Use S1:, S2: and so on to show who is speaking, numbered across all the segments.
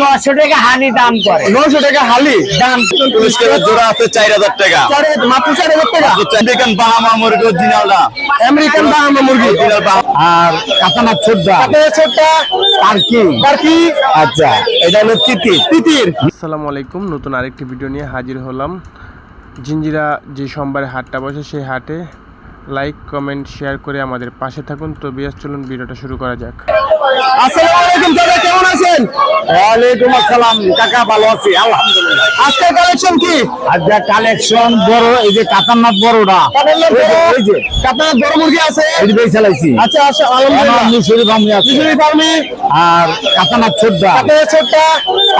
S1: নশো টাকা হানি দাম করে।
S2: টাকা হালি?
S1: দাম
S3: জোড়া আছে চার হাজার টাকা।
S2: মাত্র চার হাজার টাকা?
S3: আমেরিকান বাহামা মুরগি
S2: আমেরিকান বাহামা মুরগি।
S1: আর কাতানা ছোট্টা।
S2: আপনার ছোটটা।
S1: আর কি?
S2: আর কি?
S1: আচ্ছা। এটা হলো
S2: তিতির।
S4: আসসালামু আলাইকুম। নতুন আরেকটি ভিডিও নিয়ে হাজির হলাম। জিঞ্জিরা যে সোমবারে হাটটা বসে সেই হাটে লাইক কমেন্ট শেয়ার করে আমাদের পাশে থাকুন। তো বিয়াস চলুন ভিডিওটা শুরু করা যাক।
S2: আসসালামু আলাইকুম দাদা কেমন আছেন?
S1: ওয়ালাইকুম আসসালাম কাকা ভালো আছি আলহামদুলিল্লাহ।
S2: আজকের কালেকশন কি?
S1: আচ্ছা কালেকশন বড় এই যে কাতারনাথ বড়টা। এই যে
S2: আপনার বড় মুরগি আছে?
S1: চালাইছি
S2: আচ্ছা আচ্ছা আলহামদুলিল্লাহ।
S1: মিশরি বামি আছে।
S2: মিশরি ফার্মি
S1: আর কাতারনাথ ছোটটা।
S2: আপনার ছোটটা?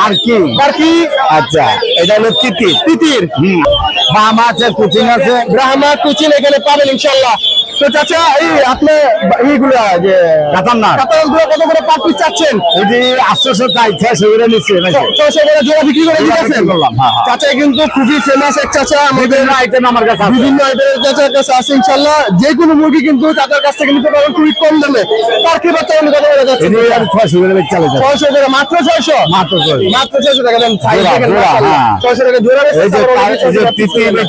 S1: আর কি
S2: আর কি
S1: আচ্ছা এটা হলো তিতি
S2: তিতির?
S1: হুম। বাম আছে কুচিং আছে।
S2: ব্রাহ্মা কুচিন এখানে পাবেন ইনশাল্লাহ। তো চাচা এই আপনি এইগুলা যে কত করে পিস চাচ্ছেন?
S1: নিচ্ছে
S2: ছয়শো করে জোড়া বিক্রি করে
S1: হ্যাঁ, হ্যাঁ।
S2: চাচা কিন্তু খুবই ফেমাস এক চাচা আমাদের
S1: আইটেম আমার কাছে
S2: বিভিন্ন আইটেমের চাচার কাছে আছে ইনশাল্লাহ। যে কোনো মুরগি কিন্তু চাচার কাছ থেকে নিতে পারবেন খুবই কম দামে। তার কি বাচ্চা কত করে যাচ্ছে?
S1: এই যে আর ছয়শো করে বেচে চালাইছে
S2: ছয়শো করে মাত্র ছয়শো?
S1: মাত্র ছয়শো।
S2: মাত্র ছয়শো টাকা দেন।
S1: হ্যাঁ।
S2: ছয়শো টাকা জোড়া
S1: এই যে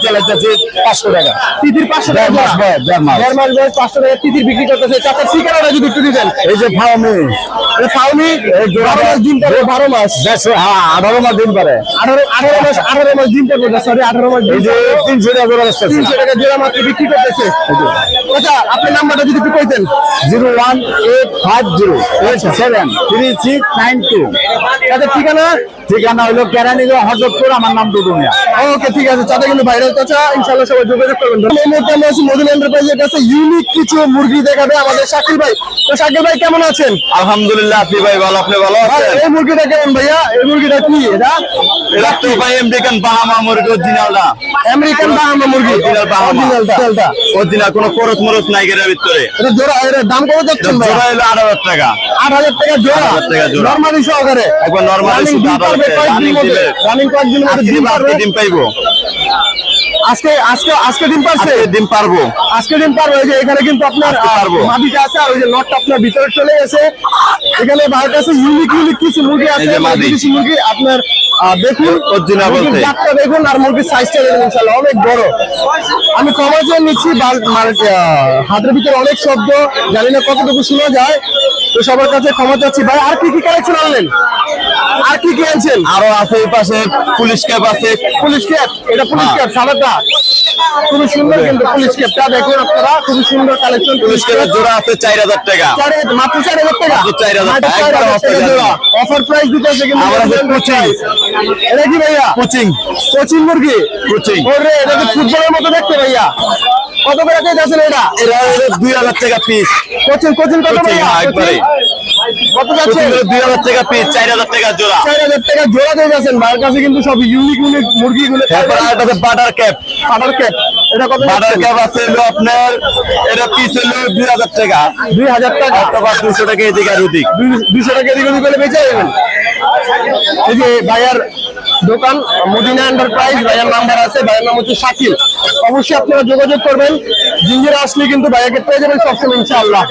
S1: চালাইতেছে পাঁচশো টাকা।
S2: তিতির পাঁচশো টাকা।
S1: দেড় মাস বয়স, দেড় মাস।
S2: দেড় মাস বয়স পাঁচশো টাকা তিতির বিক্রি করতেছে। চাচার ঠিকানাটা যদি একটু দিতেন।
S1: এই যে ফাউমি।
S2: এই ফাউমি? বারো মাস ডিম বারো মাস।
S1: হ্যাঁ আঠারো মাস পারে
S2: আঠারো আঠারো মাস আঠারো মাস ডিম পারবে সরি আঠারো মাস
S1: এই যে তিনশো টাকা
S2: তিনশো জোড়া মাত্র বিক্রি করতেছে। আচ্ছা আপনার নাম্বারটা যদি একটু কইতেন।
S1: Zero one eight five zero eight seven three six nine two.
S2: তাদের ঠিকানা?
S1: ঠিকানা হলো কেরানীগঞ্জ হজরতপুর আমার নাম দুদুমিয়া
S2: ওকে ঠিক আছে চাচা কিন্তু ভাইরাল চাচা ইনশাআল্লাহ সবাই যোগাযোগ করবেন। এই মুহূর্তে আমরা আছি মদিনা এন্টারপ্রাইজের কাছে ইউনিক কিছু মুরগি দেখাবে আমাদের শাকিল ভাই। তো শাকিল ভাই কেমন আছেন?
S3: আলহামদুলিল্লাহ আপনি ভাই ভালো আপনি ভালো আছেন?
S2: এই মুরগিটা কেমন ভাইয়া? এই মুরগিটা কি এটা?
S3: এটা তো ভাই আমেরিকান বাহামা মুরগি অরিজিনালটা
S2: আমেরিকান বাহামা মুরগি?
S3: Original Bahama.
S2: অরিজিনালটা।
S3: অরিজিনাল কোনো খরচ মরচ নাই এর ভিতরে।
S2: এটা জোড়া এর দাম কত
S3: এটা
S2: যাচ্ছেন ভাই
S3: জোড়া হলো আট হাজার টাকা।
S2: আট হাজার টাকা জোড়া?
S3: 8,000 টাকা জোড়া।
S2: নর্মালি সহকারে।
S3: একবার normally
S2: Running
S3: শুধু
S2: ডিম
S3: 8,000
S2: পারবে
S3: টাকা,
S2: কয়েকদিনের
S3: running
S2: মধ্যে রানিং কয়েকদিনের মধ্যে ডিম পারবে।
S3: ডিম পাইবো।
S2: আজকে আজকে আজকে ডিম পারছে?
S3: ডিম পারব।
S2: আজকে দিন পারব। এই যে এখানে কিন্তু আপনার মাদিটা আছে আর ওই যে নটটা আপনার ভিতরে চলে গেছে। এখানে ভাইয়ের কাছে ইউনিক ইউনিক কিছু মুরগি আছে।
S3: এই যে মাদি।
S2: কিছু মুরগি আপনার দেখুন দেখুন আর মুরগির সাইজটা দেখুন অনেক বড়। আমি কমার জন্য নিচ্ছি মানে হাতের ভিতরে অনেক শব্দ। জানি না কতটুকু শোনা যায়। তো সবার কাছে ক্ষমা চাচ্ছি। ভাই আর কি কি কালেকশন আনলেন? আর কি কি আনছেন?
S3: আরও আছে এই পাশে পুলিশ ক্যাপ আছে।
S2: Police cap? এটা পুলিশ
S3: হ্যাঁ।
S2: ক্যাপ সাদাটা? খুবই সুন্দর কিন্তু পুলিশ ক্যাপটা দেখুন আপনারা খুবই সুন্দর কালেকশন
S3: পুলিশ ক্যাপের জোড়া আছে চার হাজার টাকা।
S2: চার মাত্র টাকা?
S3: মাত্র 4,000 টাকা।
S2: 4,000
S3: একদম
S2: টাকা
S3: offer
S2: জোড়া অফার প্রাইস কিন্তু
S3: আমার আছে কোচিং।
S2: এটা কি ভাইয়া?
S3: কোচিং
S2: কোচিং মুরগি?
S3: কোচিং
S2: ওরে এটা তো ফুটবলের মতো দেখতে ভাইয়া। কত করে চাইতেছেন এটা?
S3: দুই হাজার টাকা পিস
S2: কোচিং কোচিং কত ভাইয়া?
S3: একবারে।
S2: কত যাচ্ছে?
S3: দুই হাজার টাকা পিস চার হাজার টাকা জোড়া।
S2: চার হাজার টাকা জোড়া দিয়ে যাচ্ছেন। ভাইয়ের কাছে কিন্তু সব ইউনিক ইউনিক মুরগিগুলো
S3: তারপর আর বাটার ক্যাপ
S2: পাটার ক্যাপ এটা কত
S3: বাটার ক্যাপ আছে হলো আপনার এটা পিস হলো দুই হাজার টাকা।
S2: দুই হাজার টাকা।
S3: অথবা দুশো টাকা এদিক আর ওদিক।
S2: দুইশো টাকা এদিক ওদিক করে বেঁচে যাবেন। এই যে ভাইয়ার দোকান মদিনা এন্টারপ্রাইজ ভাইয়ার নাম্বার আছে ভাইয়ার নাম হচ্ছে শাকিল। অবশ্যই আপনারা যোগাযোগ করবেন জিঞ্জিরা আসলে কিন্তু ভাইয়াকে পেয়ে যাবেন সবসময় ইনশাআল্লাহ।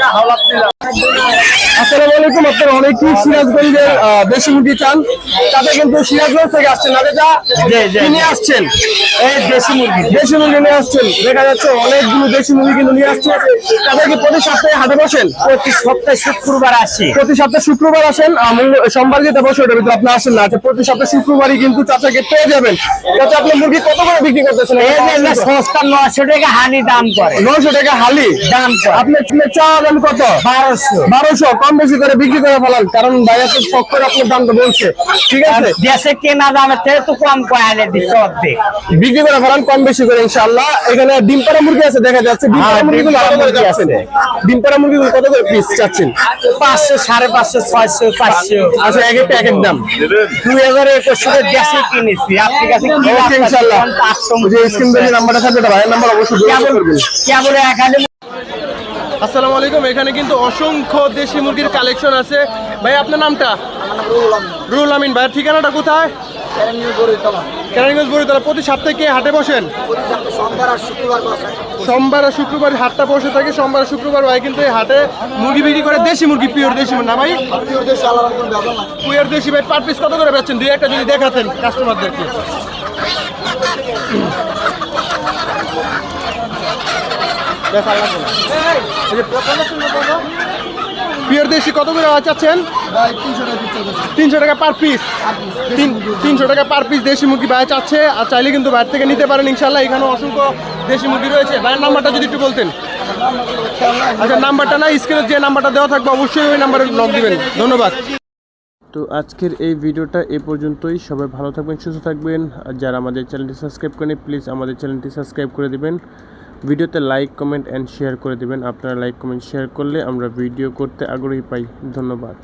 S2: আসসালামু আলাইকুম আপনারা অনেকেই সিরাজগঞ্জের দেশি মুরগি চান। তাতে কিন্তু সিরাজগঞ্জ থেকে আসছেন না যা নিয়ে আসছেন। এই দেশি মুরগি। দেশি মুরগি নিয়ে আসছেন। দেখা যাচ্ছে অনেকগুলো দেশি মুরগি কিন্তু নিয়ে আসছে। তাদের কি প্রতি সপ্তাহে হাটে বসেন?
S1: প্রতি সপ্তাহে শুক্রবার আসি।
S2: প্রতি সপ্তাহে শুক্রবার আসেন সোমবার যেটা বসে ওটার ভিতরে আপনি আসেন না আচ্ছা, প্রতি সপ্তাহে শুক্রবারই কিন্তু চাচাকে পেয়ে যাবেন। চাচা আপনি মুরগি কত করে বিক্রি করতেছেন?
S1: এই যে এগুলো সস্তা নশো টাকা হানি দাম করে।
S2: নয়শো টাকা হালি?
S1: দাম করে।
S2: আপনি আপনি কত?
S1: বারোশো।
S2: বারোশো কম বেশি করে বিক্রি করে ফেলান কারণ ভাইয়া তো শখ করে আপনার দামটা বলছে। ঠিক আছে?
S1: দেশে কেনা দামের থেকে তো কম কয়ালে দিচ্ছে অর্ধেক।
S2: বিক্রি করে ফেলান কম বেশি করে ইনশাআল্লাহ। এখানে ডিম পাড়া মুরগি আছে দেখা যাচ্ছে। ডিম
S1: হ্যাঁ,
S2: পাড়া মুরগিগুলো
S1: ডিম
S2: কত করে
S1: মুরগি আছে।
S2: ডিম পাড়া মুরগিগুলো কত করে পিস চাচ্ছেন?
S1: পাঁচশো সাড়ে পাঁচশো ছয়শো পাঁচশো।
S2: আচ্ছা এক একটা এক এক দাম।
S1: দুই হাজার একুশ টাকা কিনেছি আপনার কাছে কি
S2: ইনশাআল্লাহ
S1: দিবেন? পাঁচশো
S2: যে স্ক্রিন যে নাম্বারটা থাকবে ভাইয়ের নাম্বার অবশ্যই যোগাযোগ করবেন।
S1: কেবল এখানে
S4: আসসালামু আলাইকুম এখানে কিন্তু অসংখ্য দেশি মুরগির কালেকশন আছে। ভাই আপনার নামটা? রুল আমিন। ভাইয়ের ঠিকানাটা কোথায়?
S2: কেরানীগঞ্জ বড়িতলা প্রতি সপ্তাহে হাটে বসেন? সোমবার আর শুক্রবার হাটটা বসে থাকে। সোমবার শুক্রবার ভাই কিন্তু এই হাটে মুরগি বিক্রি করে দেশি মুরগি পিওর দেশি না ভাই? পিওর দেশি ভাই পার পিস কত করে বেচছেন? দুই একটা যদি দেখাতেন কাস্টমারদেরকে দেখা লাগবে পিওর দেশি কত করে চাচ্ছেন? তিনশো টাকা পার পিস। তিনশো টাকা পার পিস দেশি মুরগি ভাই চাচ্ছে। আর চাইলে কিন্তু বাইরে থেকে নিতে পারেন ইনশাল্লাহ এখানে অসংখ্য দেশি মুরগি রয়েছে। ভাইয়ের নাম্বারটা যদি একটু বলতেন। আচ্ছা নাম্বারটা না স্ক্রিনে যে নাম্বারটা দেওয়া থাকবে অবশ্যই ওই নাম্বারে নক দিবেন। ধন্যবাদ। তো আজকের এই ভিডিওটা এ পর্যন্তই। সবাই ভালো থাকবেন সুস্থ থাকবেন। আর যারা আমাদের চ্যানেলটি সাবস্ক্রাইব করেন প্লিজ আমাদের চ্যানেলটি সাবস্ক্রাইব করে দিবেন। ভিডিওতে লাইক, কমেন্ট অ্যান্ড শেয়ার করে দেবেন। আপনারা লাইক, কমেন্ট শেয়ার করলে আমরা ভিডিও করতে আগ্রহী পাই। ধন্যবাদ।